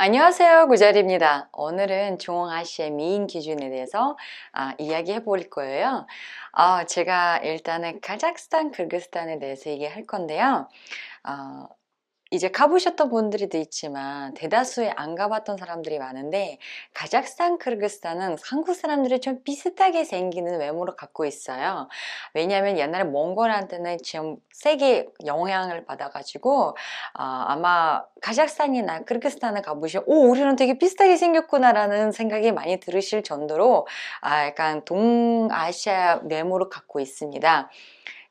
안녕하세요 구자리입니다. 오늘은 중앙아시아 미인 기준에 대해서 아, 이야기해 볼 거예요. 아, 제가 일단은 카자흐스탄, 크르기스탄에 대해서 얘기할 건데요. 아, 이제 가보셨던 분들도 있지만 대다수의 안 가봤던 사람들이 많은데 카자흐스탄, 크르기스탄은 한국 사람들이 좀 비슷하게 생기는 외모를 갖고 있어요. 왜냐하면 옛날에 몽골한테는 좀 세게 영향을 받아가지고 아, 아마 카자흐스탄이나 크르기스탄을 가보시면 오 우리는 되게 비슷하게 생겼구나라는 생각이 많이 들으실 정도로 아, 약간 동아시아 외모를 갖고 있습니다.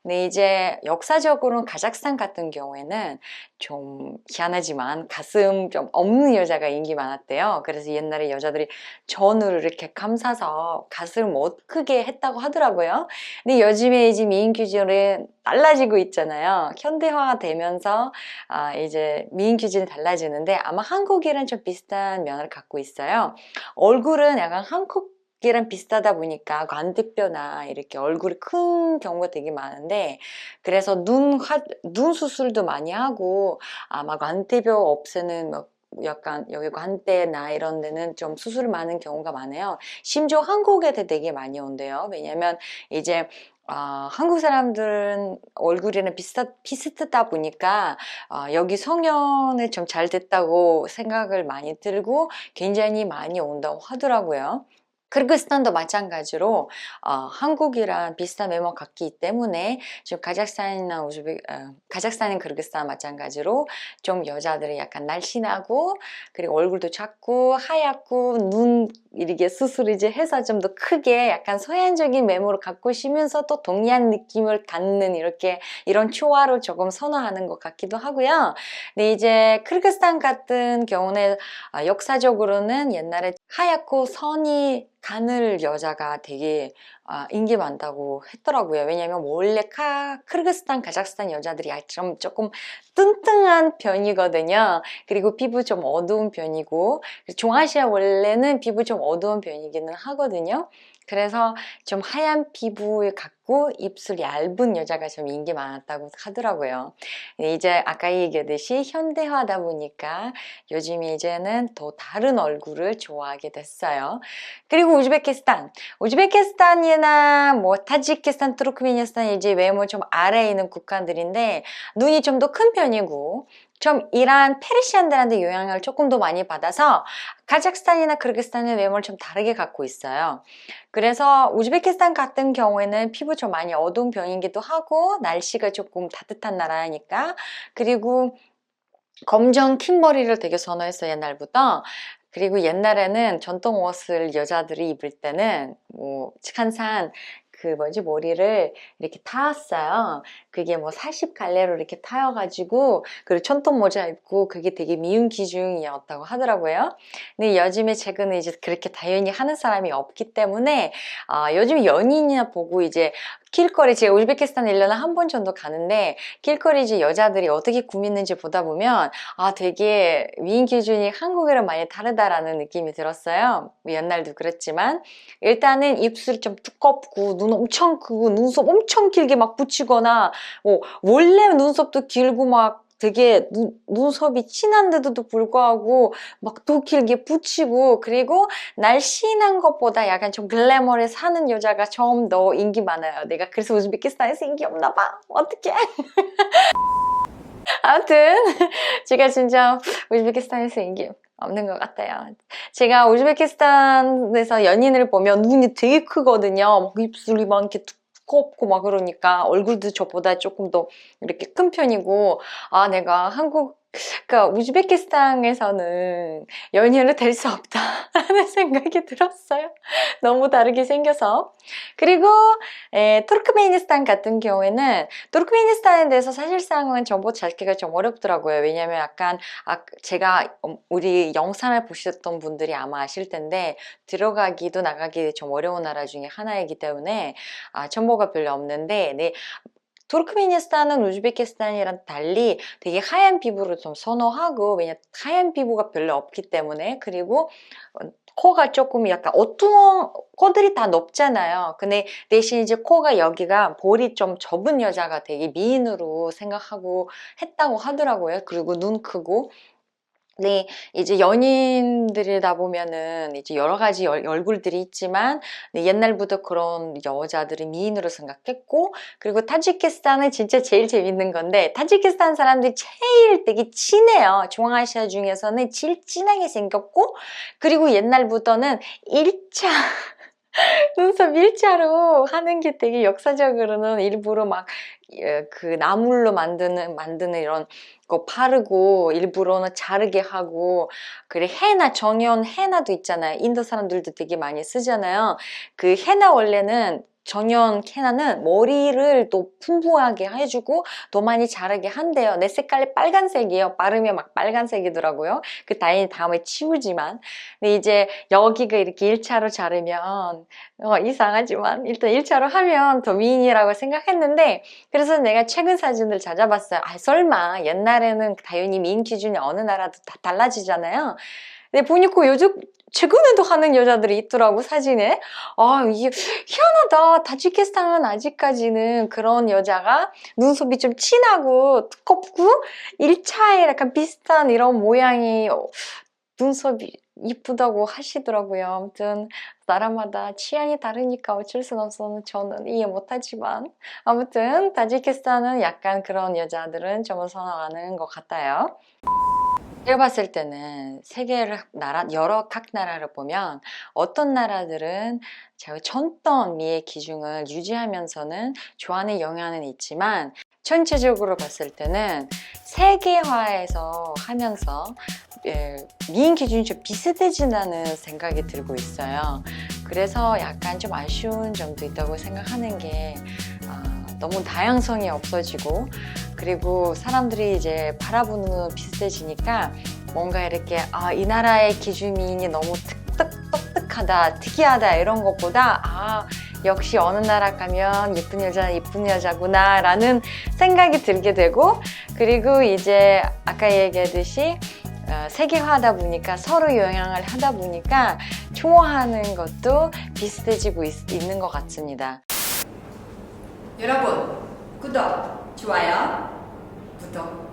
근데 이제 역사적으로는 카자흐스탄 같은 경우에는 좀 희한하지만 가슴 좀 없는 여자가 인기 많았대요. 그래서 옛날에 여자들이 전으로 이렇게 감싸서 가슴을 못 크게 했다고 하더라고요. 근데 요즘에 이제 미인 기준이 달라지고 있잖아요. 현대화가 되면서 아, 이제 미인 기준이 달라지는데 아마 한국이랑 좀 비슷한 면을 갖고 있어요. 얼굴은 약간 한국 이랑 비슷하다 보니까 관대뼈나 이렇게 얼굴이 큰 경우가 되게 많은데 그래서 눈, 화, 눈 수술도 많이 하고 아마 관대뼈 없애는 뭐 약간 여기 관대나 이런 데는 좀 수술 많은 경우가 많아요. 심지어 한국에도 되게 많이 온대요. 왜냐면 이제 아, 한국 사람들은 얼굴이랑 비슷하, 비슷하다 보니까 아, 여기 성형을 좀 잘 됐다고 생각을 많이 들고 굉장히 많이 온다고 하더라고요. 크르기스탄도 마찬가지로 어, 한국이랑 비슷한 외모 같기 때문에 지금 카자흐스탄이나 우즈베 어, 카자흐스탄인 크르기스탄 마찬가지로 좀 여자들이 약간 날씬하고 그리고 얼굴도 작고 하얗고 눈 이렇게 수술 이제 해서 좀 더 크게 약간 서양적인 외모를 갖고 쉬면서 또 동양 느낌을 갖는 이렇게 이런 초화를 조금 선호하는 것 같기도 하고요. 근데 이제 크르기스탄 같은 경우는 아, 역사적으로는 옛날에 하얗고 선이 가늘 여자가 되게 아, 인기 많다고 했더라고요. 왜냐면 원래 카, 크르기스탄, 카자흐스탄 여자들이 좀 조금 뚱뚱한 편이거든요. 그리고 피부 좀 어두운 편이고 중아시아 원래는 피부 좀 어두운 편이기는 하거든요. 그래서 좀 하얀 피부에 갖고 입술 얇은 여자가 좀 인기 많았다고 하더라고요. 이제 아까 얘기했듯이 현대화다 보니까 요즘 이제는 더 다른 얼굴을 좋아하게 됐어요. 그리고 우즈베키스탄. 우즈베키스탄이 나뭐 타지키스탄, 투르크메니스탄 이제 외모 좀 아래에 있는 국가들인데 눈이 좀 더 큰 편이고 좀 이란 페르시안들한테 영향을 조금 더 많이 받아서 카자흐스탄이나 크르기스탄의 외모를 좀 다르게 갖고 있어요. 그래서 우즈베키스탄 같은 경우에는 피부 좀 많이 어두운 편이기도 하고 날씨가 조금 따뜻한 나라니까 그리고 검정 긴 머리를 되게 선호했어요 옛날부터 그리고 옛날에는 전통 옷을 여자들이 입을 때는 뭐 항상 그 뭐지 머리를 이렇게 타왔어요. 그게 뭐 40갈래로 이렇게 타여가지고 그리고 천통 모자 입고 그게 되게 미운 기준이었다고 하더라고요. 근데 요즘에 최근에 이제 그렇게 당연히 하는 사람이 없기 때문에 아, 요즘 연인이나 보고 이제 길거리 제가 우즈베키스탄 1년에 한 번 정도 가는데 길거리 이제 여자들이 어떻게 꾸미는지 보다 보면 아 되게 미인 기준이 한국이랑 많이 다르다라는 느낌이 들었어요. 뭐 옛날도 그랬지만 일단은 입술이 좀 두껍고 눈 엄청 크고 눈썹 엄청 길게 막 붙이거나 뭐 원래 눈썹도 길고 막 되게 눈, 눈썹이 진한데도 불구하고 막더 길게 붙이고 그리고 날씬한 것보다 약간 좀 글래머를 사는 여자가 좀 더 인기 많아요. 내가 그래서 우즈베키스탄에서 인기 없나 봐. 어떡해. 아무튼 제가 진짜 우즈베키스탄에서 인기 없는 것 같아요. 제가 우즈베키스탄에서 연인을 보면 눈이 되게 크거든요. 입술이 막 이렇게 두껍고 막 그러니까 얼굴도 저보다 조금 더 이렇게 큰 편이고 아 내가 한국 그러니까 우즈베키스탄에서는 연인을 될수 없다라는 생각이 들었어요. 너무 다르게 생겨서. 그리고 에, 투르크메니스탄 같은 경우에는 투르크메니스탄에 대해서 사실상은 정보 찾기가 좀 어렵더라고요. 왜냐하면 약간 아, 제가 우리 영상을 보셨던 분들이 아마 아실 텐데 들어가기도 나가기 좀 어려운 나라 중에 하나이기 때문에 아, 정보가 별로 없는데 네, 투르크메니스탄은 우즈베키스탄이랑 달리 되게 하얀 피부를 좀 선호하고 왜냐 하얀 피부가 별로 없기 때문에. 그리고 코가 조금 약간 어두운 코들이 다 높잖아요. 근데 대신 이제 코가 여기가 볼이 좀 좁은 여자가 되게 미인으로 생각하고 했다고 하더라고요. 그리고 눈 크고 네, 이제 연인들이다 보면은 이제 여러 가지 얼, 얼굴들이 있지만 네, 옛날부터 그런 여자들이 미인으로 생각했고 그리고 타지키스탄은 진짜 제일 재밌는 건데 타지키스탄 사람들이 제일 되게 진해요. 중앙아시아 중에서는 제일 진하게 생겼고 그리고 옛날부터는 1차 눈썹 일자로 하는 게 되게 역사적으로는 일부러 막 그 나물로 만드는 만드는 이런 거 바르고 일부러는 자르게 하고 그래 헤나 정연 헤나도 있잖아요. 인도 사람들도 되게 많이 쓰잖아요. 그 헤나 원래는 정연 헤나는 머리를 또 풍부하게 해주고 더 많이 자르게 한대요. 내 색깔이 빨간색이에요. 바르면 막 빨간색이더라고요. 그 다행히 다음에 치우지만. 근데 이제 여기가 이렇게 1차로 자르면 어, 이상하지만 일단 1차로 하면 더 미인이라고 생각했는데 그래서 내가 최근 사진을 찾아봤어요. 아 설마 옛날에는 당연히 미인 기준이 어느 나라도 다 달라지잖아요. 근데 보니까 요즘 최근에도 하는 여자들이 있더라고 사진에. 아 이게 희한하다. 타지키스탄은 아직까지는 그런 여자가 눈썹이 좀 진하고 두껍고 1차에 약간 비슷한 이런 모양이 어, 눈썹이 이쁘다고 하시더라고요. 아무튼 나라마다 취향이 다르니까 어쩔 순 없어서 저는 이해 못하지만 아무튼 타지키스탄은 약간 그런 여자들은 좀 선호하는 것 같아요 제가 봤을 때는 세계를 나라 여러 각 나라를 보면 어떤 나라들은 제가 전던 미의 기준을 유지하면서는 좋아하는 영향은 있지만 전체적으로 봤을 때는 세계화해서 하면서 예, 미인 기준이 좀 비슷해진다는 생각이 들고 있어요. 그래서 약간 좀 아쉬운 점도 있다고 생각하는 게 아, 너무 다양성이 없어지고 그리고 사람들이 이제 바라보는 눈은 비슷해지니까 뭔가 이렇게 아, 이 나라의 미인이 너무 특특, 똑똑하다, 특이하다 이런 것보다 아, 역시 어느 나라 가면 예쁜 여자는 예쁜 여자구나 라는 생각이 들게 되고 그리고 이제 아까 얘기했듯이 어, 세계화하다 보니까 서로 영향을 하다 보니까 좋아하는 것도 비슷해지고 있, 있는 것 같습니다. 여러분 구독, 좋아요, 구독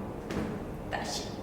다시